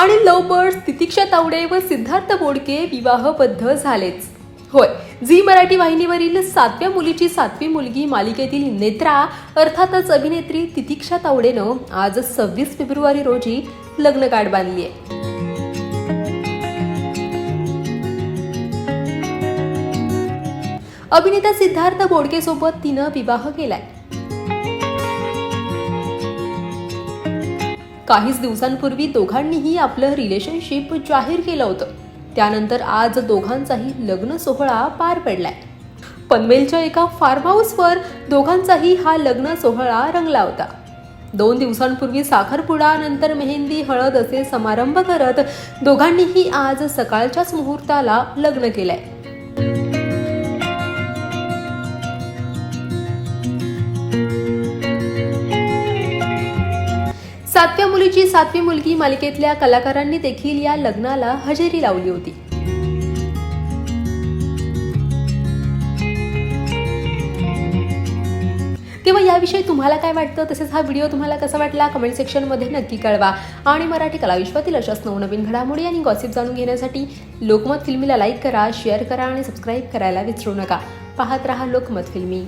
आणि लवबर्ड तितिक्षा तावडे व सिद्धार्थ बोडके विवाहबद्ध झालेच. होय झी मराठी वाहिनीवरील सातव्या मुलीची सातवी मुलगी मालिकेतील नेत्रा अर्थातच अभिनेत्री तितिक्षा तावडेनं आज सव्वीस फेब्रुवारी रोजी लग्न गाठ बांधली आहे अभिनेता सिद्धार्थ बोडके सोबत तिनं विवाह केलाय. काहीच दिवसांपूर्वी दोघांनीही आपलं रिलेशनशिप जाहीर केलं होतं. त्यानंतर आज दोघांचाही लग्न सोहळा पार पडलाय. पनवेलच्या एका फार्म हाऊसवर दोघांचाही हा लग्न सोहळा रंगला होता. दोन दिवसांपूर्वी साखरपुडा नंतर मेहंदी हळद असे समारंभ करत दोघांनीही आज सकाळच्याच मुहूर्ताला लग्न केलंय. सातव्या मुलीची सातवी मुलगी मालिकेतल्या कलाकारांनी देखील या लग्नाला हजेरी लावली होती. तेव्हा याविषयी तुम्हाला काय वाटतं? तसेच हा व्हिडिओ तुम्हाला कसा वाटला? कमेंट सेक्शनमध्ये नक्की कळवा. आणि मराठी कलाविश्वातील अशाच नवनवीन घडामोडी आणि गॉसिप जाणून घेण्यासाठी लोकमत फिल्मीला लाईक करा शेअर करा आणि सबस्क्राईब करायला विसरू नका. पाहत रहा लोकमत फिल्मी.